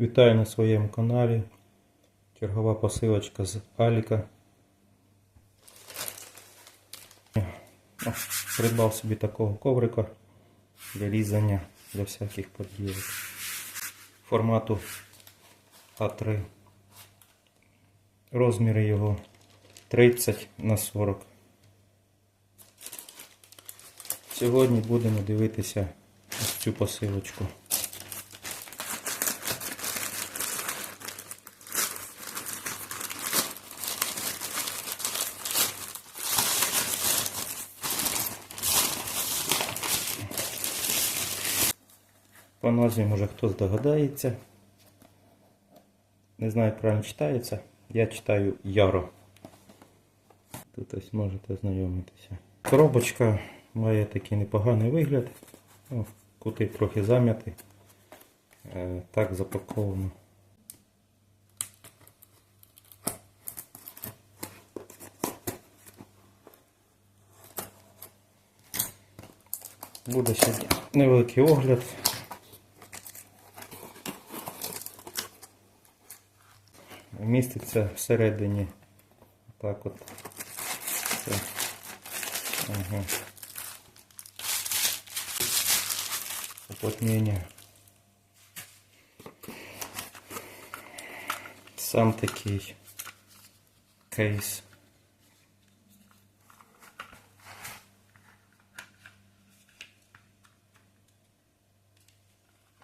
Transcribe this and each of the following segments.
Вітаю на своєму каналі. Чергова посилочка з Аліка. Придбав собі такого коврика для різання для всяких поділок. Формату А3. Розміри його 30 на 40. Сьогодні будемо дивитися ось цю посилочку. Назві може хто здогадається. Не знаю, правильно читається. Я читаю Яро. Тут ось можете ознайомитися. Коробочка має такий непоганий вигляд. О, кути трохи зам'яті. Е, Так запаковано. Буде сьогодні невеликий огляд. Міститься всередині. Так от. Це. Ага. Уплотнення. Сам такий кейс.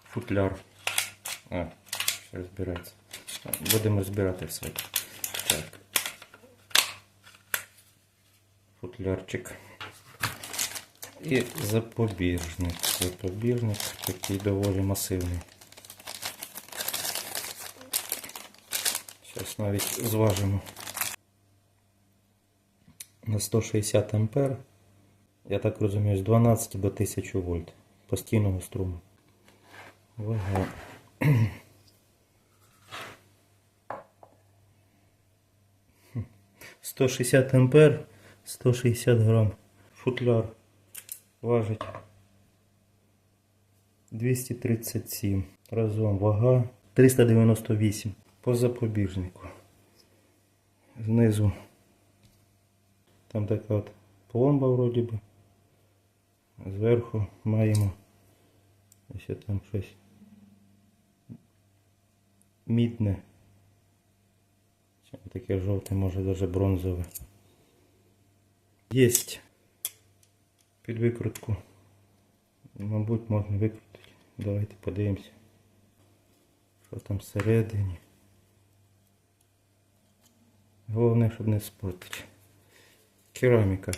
Футляр. А, ще розбирається. Будемо розбирати все. Так. Футлярчик. І запобіжник. Запобіжник такий доволі масивний. Зараз навіть зважимо. На 160 ампер. Я так розумію, з 12 до 1000 вольт постійного струму. Вага. 160 ампер, 160 грам. Футляр важить 237. Разом вага 398. По запобіжнику. Знизу там така от пломба вроді би. Зверху маємо ось там щось мідне. Таке жовте, може навіть бронзове. Єсть під викрутку. Мабуть, можна викрутити. Давайте подивимося. Що там всередині. Головне, щоб не спортити. Кераміка.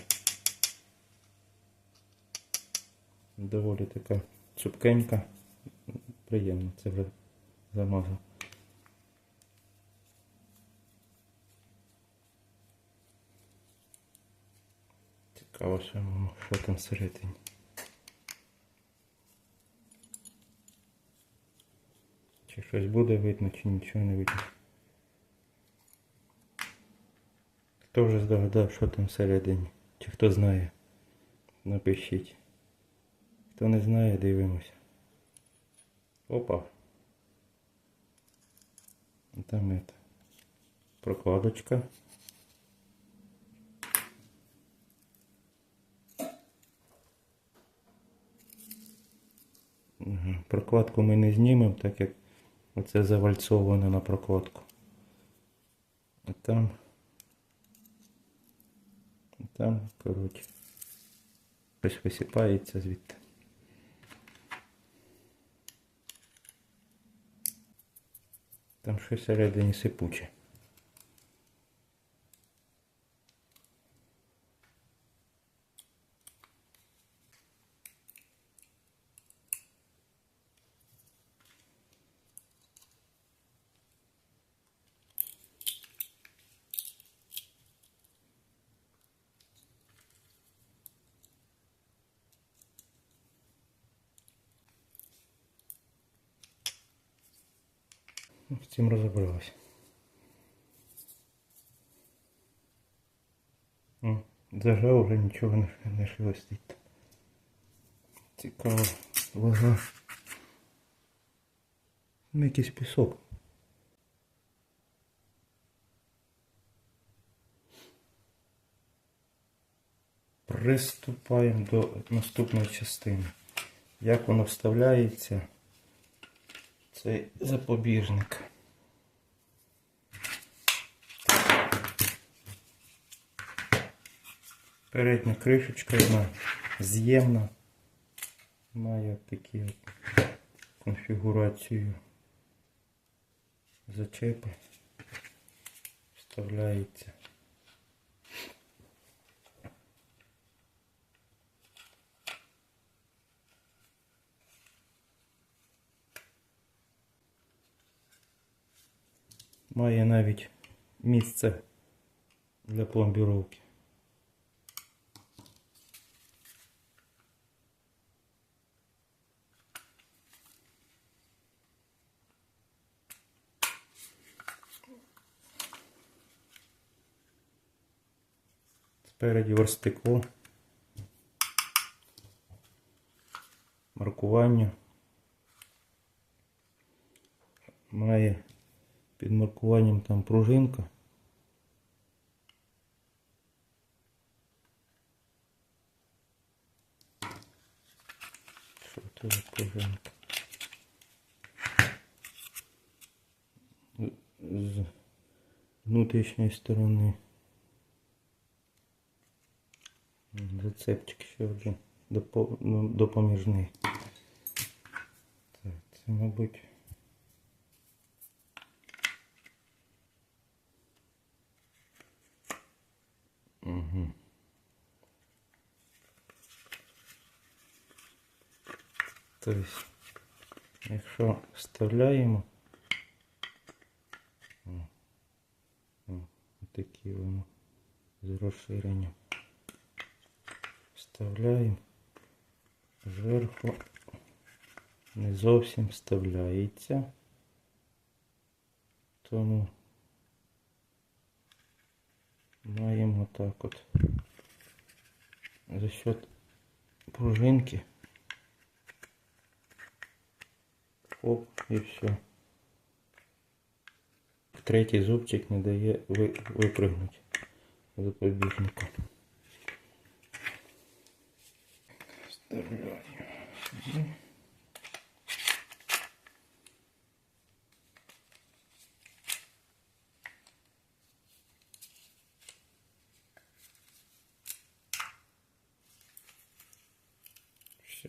Доволі така цупкенька. Приємно, це вже замазав. Цікаво, що, там всередині. Чи щось буде видно, чи нічого не видно. Хто вже здогадав, що там всередині? Чи хто знає? Напишіть. Хто не знає, дивимося. Опа. Там это. Прокладочка. Прокладку ми не знімемо, так як оце завальцовано на прокладку. А там. а Там, коротше. Щось висипається звідти. Там щось всередині сипуче. З цим розібралися. М, Зажав вже нічого не, не шелестить. Цікаво. Вага. Ну, якийсь пісок. Приступаємо до наступної частини. Як воно вставляється, цей запобіжник. Передня кришечка вона з'ємна. Має такі конфігурацію зачепи. Вставляється. Має навіть місце для пломбіровки. Спереді верстекло. Маркування. Має під маркуванням там пружинка. Що це за пружинка? З внутрішньої сторони. Зацепчик ще один ну, допоміжний. Так, це, мабуть. Тобто, якщо вставляємо, о, о, такі воно з розширенням. Вставляємо зверху не зовсім вставляється. Тому маємо так от за счет пружинки. Оп, і все. Третій зубчик не дає ви, випрыгнути запобіжнику. Вставляю сюди. Все.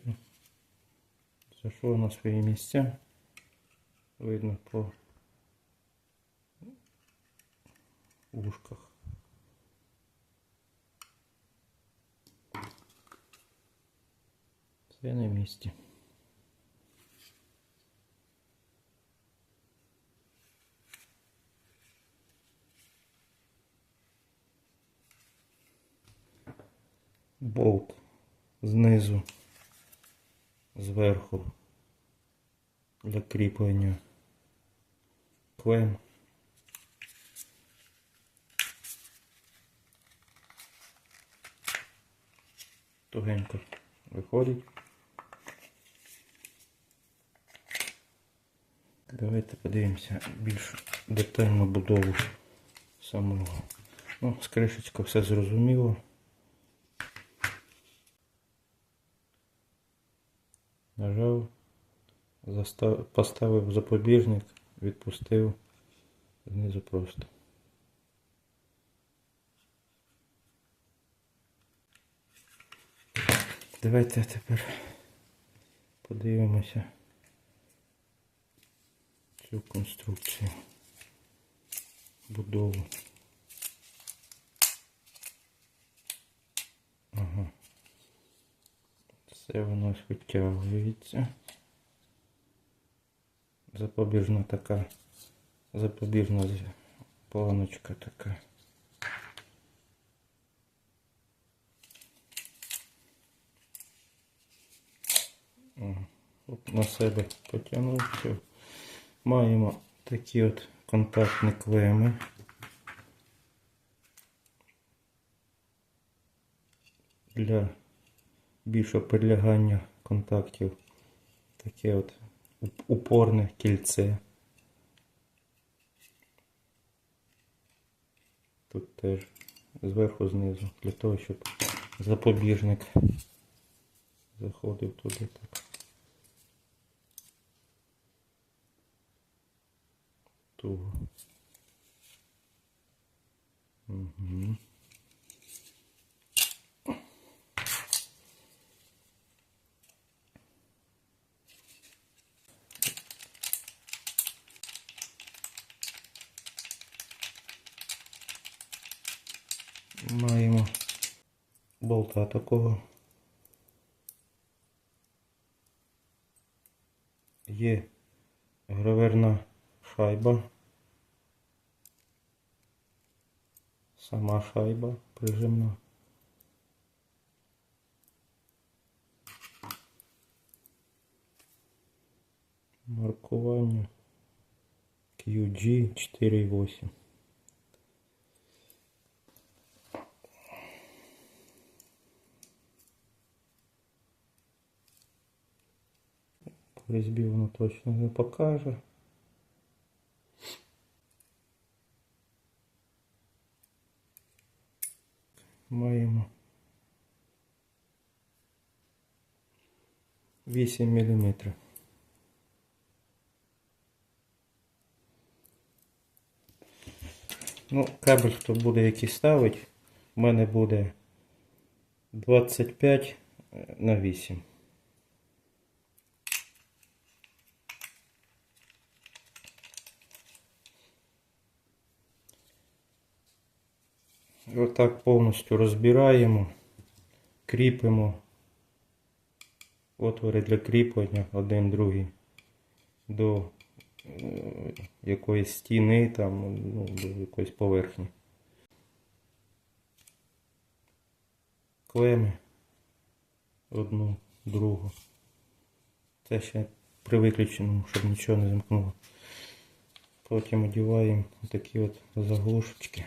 Зайшло на свої місця. Видно по ушках. Все на місці. Болт знизу, зверху для кріплення клем. Тугенько виходить. Давайте подивимося більш детальну будову самого. Ну, з кришечка все зрозуміло. Нажав, поставив запобіжник, відпустив знизу просто. Давайте тепер подивимося цю конструкцію, будову. Ага. Все воно витягується. Запобіжна така, запобіжна планочка така. От на себе потягнув. Маємо такі от контактні клеми. Для більшого прилягання контактів таке от уп- упорне кільце. Тут теж зверху знизу, для того, щоб запобіжник заходив туди так. Туго. Угу. та такого. Є граверна шайба. Сама шайба прижимна. Маркування QG48. По різьбі воно точно не покаже. Маємо 8 мм. Ну, кабель, хто буде який ставить, у мене буде 25 на 8. Отак повністю розбираємо, кріпимо отвори для кріплення один другий до е, якоїсь стіни, там, ну, до якоїсь поверхні. Клеми одну, другу. Це ще при виключеному, щоб нічого не замкнуло. Потім одіваємо такі от заглушечки.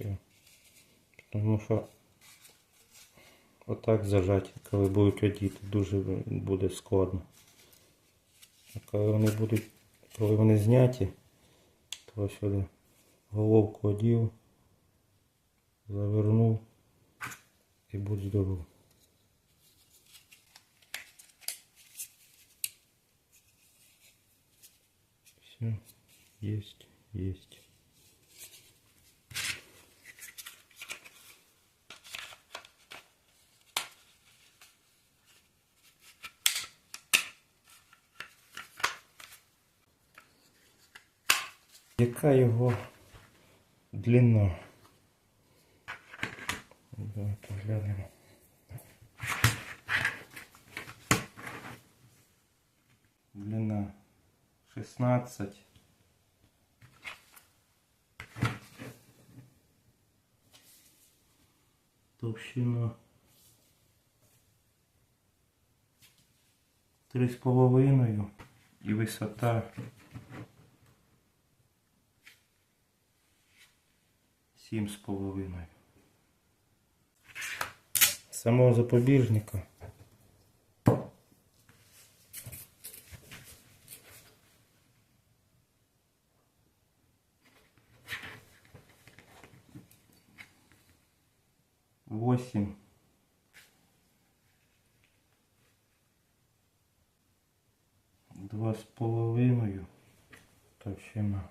Все. Тому що отак зажати, коли будуть одіти, дуже буде складно. А коли вони будуть, коли вони зняті, то сюди головку одів, завернув і будь здоров. Все, есть, есть. Яка його длина? Давайте глянемо. Длина 16. Товщина три з половиною і висота сім з половиною. Самого запобіжника восемь два з половиною товщина.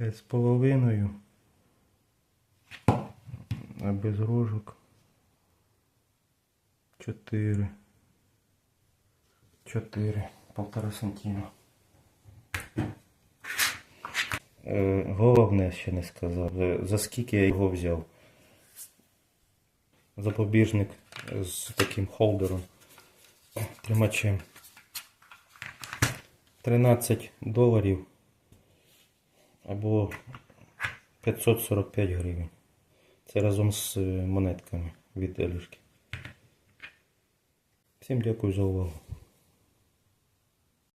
З половиною. А без рожок. Чотири. Чотири. Полтора сантима. Е, головне ще не сказав. За, за скільки я його взяв. Запобіжник з таким холдером. Тримачем. 13 доларів або 545 гривень. Це разом з е, монетками від Елюшки. Всім дякую за увагу.